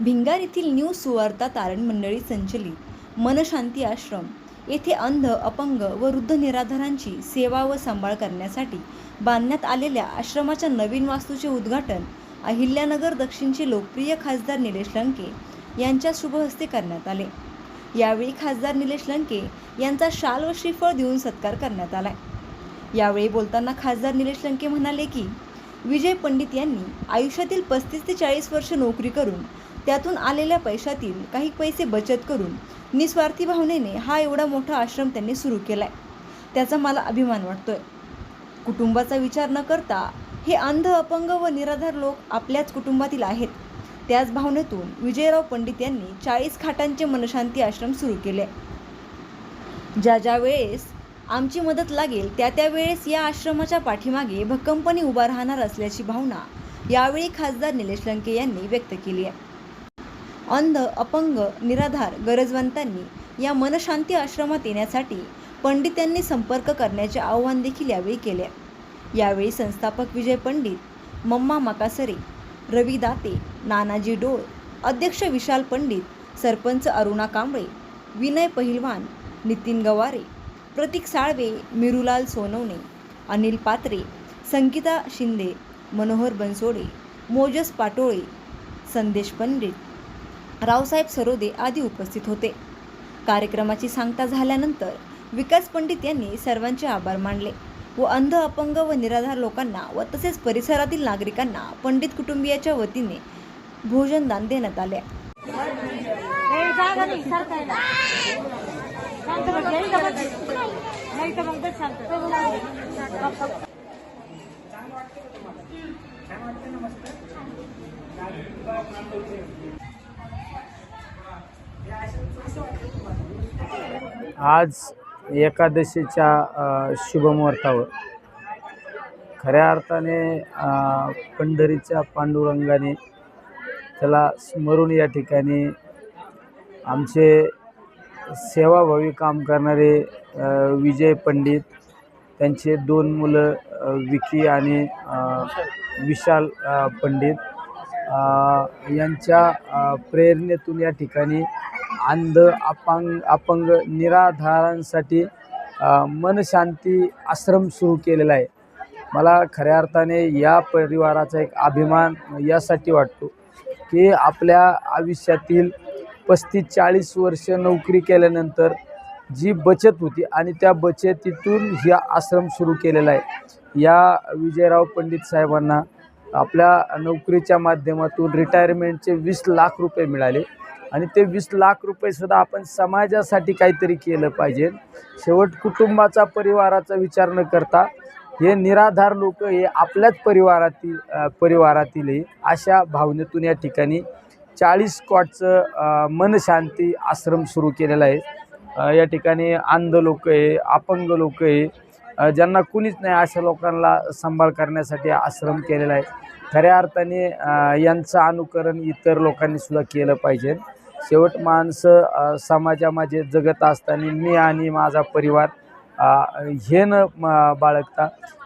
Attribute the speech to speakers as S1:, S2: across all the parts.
S1: भिंगार येथील न्यू सुवार्ता तारण मंडळी संचलित मनशांती आश्रम. येथे अंध अपंग व वृद्ध निराधारांची सेवा व सांभाळ करण्यासाठी बांधण्यात आलेल्या आश्रमाच्या नवीन वास्तूचे उद्घाटन अहिल्यानगर दक्षिणचे लोकप्रिय खासदार निलेश लंके यांच्या शुभहस्ते करण्यात आले. यावेळी खासदार निलेश लंके यांचा शाल व श्रीफळ देऊन सत्कार करण्यात आला. यावेळी बोलताना खासदार निलेश लंके म्हणाले की विजय पंडित यांनी आयुष्यातील पस्तीस ते चाळीस वर्ष नोकरी करून त्यातून आलेल्या पैशातील काही पैसे बचत करून निस्वार्थी भावनेने हा एवढा मोठा आश्रम त्यांनी सुरू केला आहे त्याचा मला अभिमान वाटतोय. कुटुंबाचा विचार न करता हे अंध अपंग व निराधार लोक आपल्याच कुटुंबातील आहेत. त्याच भावनेतून विजयराव पंडित यांनी चाळीस खाटांचे मनशांती आश्रम सुरू केले. ज्या ज्या वेळेस आमची मदत लागेल त्या त्या वेळेस या आश्रमाच्या पाठीमागे भक्कमपणे उभा राहणार असल्याची भावना यावेळी खासदार निलेश लंके यांनी व्यक्त केली आहे. अंध अपंग निराधार गरजवंतांनी या मनशांती आश्रमात येण्यासाठी पंडित यांनी संपर्क करण्याचे आवाहन देखील यावेळी केले. यावेळी संस्थापक विजय पंडित मम्मा मकासरे रवी दाते नानाजी डोळ अध्यक्ष विशाल पंडित सरपंच अरुणा कांबळे विनय पहिलवान नितीन गवारे प्रतीक साळवे मिरुलाल सोनवणे अनिल पात्रे संगीता शिंदे मनोहर बनसोडे मोजस पाटोळे संदेश पंडित रावसाहेब सरोदे आदी उपस्थित होते. कार्यक्रमाची सांगता झाल्यानंतर विकास पंडित यांनी सर्वांचे आभार मानले व अंध अपंग व निराधार लोकांना व तसेच परिसरातील नागरिकांना पंडित कुटुंबियाच्या वतीने भोजनदान देण्यात आले.
S2: नाही सरकायला शांत बस घ्यायचं का बस नाही तर मग बस शांत
S3: आज एकादशीच्या शुभमुहूर्तावर खऱ्या अर्थाने पंढरीच्या पांडुरंगाने त्याला स्मरून या ठिकाणी आमचे सेवाभावी काम करणारे विजय पंडित त्यांचे दोन मुलं विकी आणि विशाल पंडित यांच्या प्रेरणेतून या ठिकाणी अंध अपंग अपंग निराधारांसाठी मनशांती आश्रम सुरू केलेला आहे. मला खऱ्या अर्थाने या परिवाराचा एक अभिमान यासाठी वाटतो की आपल्या आयुष्यातील पस्तीस चाळीस वर्ष नोकरी केल्यानंतर जी बचत होती आणि त्या बचतीतून हा आश्रम सुरू केलेला आहे. या विजयराव पंडित साहेबांना आपल्या नोकरीच्या माध्यमातून रिटायरमेंटचे वीस लाख रुपये मिळाले. आणि ते वीस लाख रुपयेसुद्धा आपण समाजासाठी काहीतरी केलं पाहिजे. शेवट कुटुंबाचा परिवाराचा विचार न करता हे निराधार लोक हे आपल्याच परिवारातील परिवारातील परिवारातीलही अशा भावनेतून या ठिकाणी चाळीस कॉटचं मनशांती आश्रम सुरू केलेला आहे. या ठिकाणी अंध लोक आहे अपंग लोक आहे ज्यांना कुणीच नाही अशा लोकांना सांभाळ करण्यासाठी आश्रम केलेला आहे. खऱ्या अर्थाने यांचं अनुकरण इतर लोकांनी सुद्धा केलं पाहिजे. शेवट माणसं समाजामध्ये जगत असताना मी आणि माझा परिवार हे न बाळगता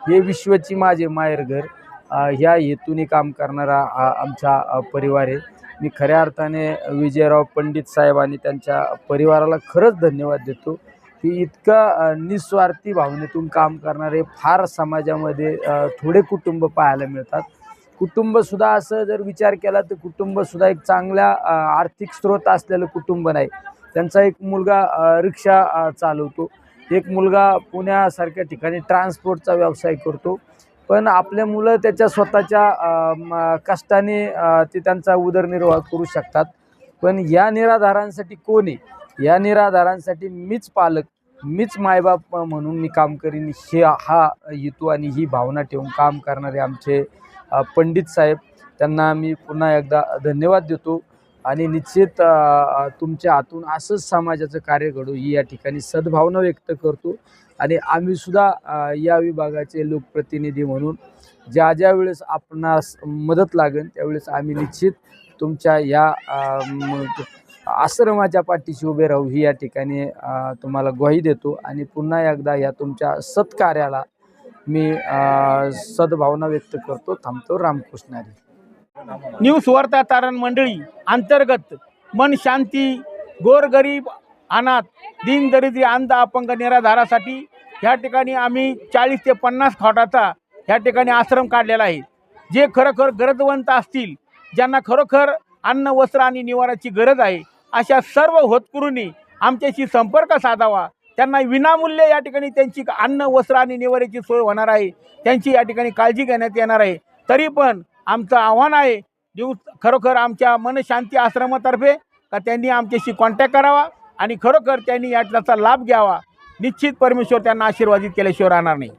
S3: हे विश्वची माझे माहेरघर ह्या हेतूने काम करणारा आमचा परिवार आहे. मी खऱ्या अर्थाने विजयराव पंडित साहेब आणि त्यांच्या परिवाराला खरंच धन्यवाद देतो. की इतकं निस्वार्थी भावनेतून काम करणारे फार समाजामध्ये थोडे कुटुंब पाहायला मिळतात. कुटुंबसुद्धा असं जर विचार केला तर कुटुंबसुद्धा एक चांगल्या आर्थिक स्रोत असलेलं कुटुंब नाही. त्यांचा एक मुलगा रिक्षा चालवतो. एक मुलगा पुण्यासारख्या ठिकाणी ट्रान्सपोर्टचा व्यवसाय करतो. पण आपले मुलं त्याच्या स्वतःच्या कष्टाने ते त्यांचा उदरनिर्वाह करू शकतात. पण या निराधारांसाठी कोण आहे? या निराधारांसाठी मीच पालक मीच मायबाप म्हणून मी काम करीन हे हा हेतू आणि ही भावना ठेवून काम करणारे आमचे पंडित साहेब. त्यांना मी पुन्हा एकदा धन्यवाद देतो आणि निश्चित तुमच्या हातून असंच समाजाचं कार्य घडू ही या ठिकाणी सद्भावना व्यक्त करतो. आणि आम्हीसुद्धा या विभागाचे लोकप्रतिनिधी म्हणून ज्या ज्या वेळेस आपणास मदत लागेल त्यावेळेस आम्ही निश्चित तुमच्या या आश्रमाच्या पाठीशी उभे राहू ही या ठिकाणी तुम्हाला ग्वाही देतो. आणि पुन्हा एकदा या तुमच्या सत्कार्याला मी सद्भावना व्यक्त करतो. थांबतो. रामकृष्ण हरी
S4: न्यू सुवार्ता तारण मंडळी अंतर्गत मन शांती गोरगरीब अनाथ दीनदरिद्री अंध अपंग निराधारासाठी ह्या ठिकाणी आम्ही चाळीस ते पन्नास खाटाचा ह्या ठिकाणी आश्रम काढलेला आहे. जे खरोखर गरजवंत असतील ज्यांना खरोखर अन्न वस्त्र आणि निवाराची गरज आहे अशा सर्व होतकरूंनी आमच्याशी संपर्क साधावा. त्यांना विनामूल्य या ठिकाणी त्यांची अन्न वस्त्र आणि निवाऱ्याची सोय होणार आहे. त्यांची या ठिकाणी काळजी घेण्यात येणार आहे. तरी पण आमचं आव्हान आहे दिवस खरोखर आमच्या मनशांती आश्रमातर्फे का त्यांनी आमच्याशी कॉन्टॅक्ट करावा आणि खरोखर त्यांनी या त्याचा लाभ घ्यावा. निश्चित परमेश्वर त्यांना आशीर्वादित केल्याशिवाय राहणार नाही.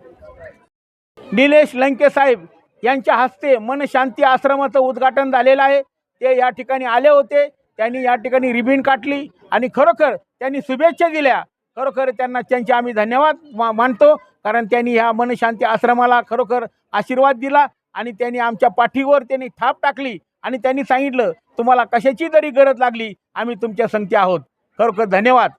S4: निलेश लंके साहेब यांच्या हस्ते मनशांती आश्रमाचं उद्घाटन झालेलं आहे. ते या ठिकाणी आले होते. त्यांनी या ठिकाणी रिबीन काटली आणि खरोखर त्यांनी शुभेच्छा दिल्या. खरोखर त्यांना त्यांचे आम्ही धन्यवाद मा मानतो. कारण त्यांनी ह्या मनशांती आश्रमाला खरोखर आशीर्वाद दिला आणि त्यांनी आमच्या पाठीवर त्यांनी थाप टाकली आणि त्यांनी सांगितलं तुम्हाला कशाची जरी गरज लागली आम्ही तुमच्या संगती आहोत. खरोखर धन्यवाद.